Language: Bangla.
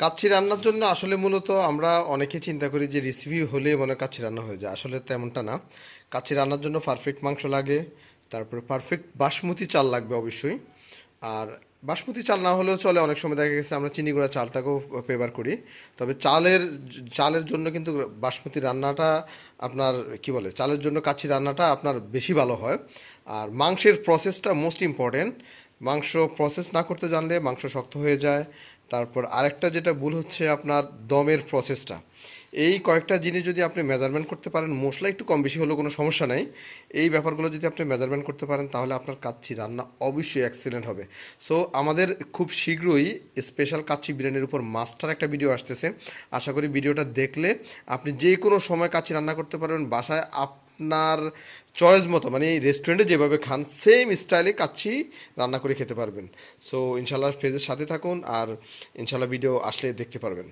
কাচ্চি রান্নার জন্য আসলে মূলত আমরা অনেকে চিন্তা করি যে রেসিপি হলে মনে কাচ্চি রান্না হয়ে যায়। আসলে তেমনটা না। কাচ্ছি রান্নার জন্য পারফেক্ট মাংস লাগে, তারপরে পারফেক্ট বাসমতি চাল লাগবে অবশ্যই। আর বাসমতি চাল না হলেও চলে, অনেক সময় দেখা গেছে আমরা চিনি গুঁড়া চালটাকেও ফেভার করি। তবে চালের চালের জন্য কিন্তু বাসমতি রান্নাটা আপনার, কি বলে, চালের জন্য কাচ্ছি রান্নাটা আপনার বেশি ভালো হয়। আর মাংসের প্রসেসটা মোস্ট ইম্পর্টেন্ট মাংস প্রসেস না করতে জানলে মাংস শক্ত হয়ে যায়। তারপর আরেকটা যেটা ভুল হচ্ছে আপনার দমের প্রসেসটা এই কয়েকটা জিনিস যদি আপনি মেজারমেন্ট করতে পারেন, মশলা একটু কম বেশি হলেও কোনো সমস্যা নাই। এই ব্যাপারগুলো যদি আপনি মেজারমেন্ট করতে পারেন, তাহলে আপনার কাচ্ছি রান্না অবশ্যই এক্সিলেন্ট হবে। সো আমাদের খুব শীঘ্রই স্পেশাল কাচ্ছি বিরিয়ানির উপর মাস্টার একটা ভিডিও আসতেছে। আশা করি ভিডিওটা দেখলে আপনি যে কোনো সময় কাচ্ছি রান্না করতে পারবেন। বাসায় আপনার চয়েস মতো মানে এই রেস্টুরেন্টে যেভাবে খান সেম স্টাইলে কাচ্ছি রান্না করে খেতে পারবেন। সো ইনশাল্লাহ পেজের সাথে থাকুন। আর ইনশাল্লাহ ভিডিও আসলে দেখতে পারবেন।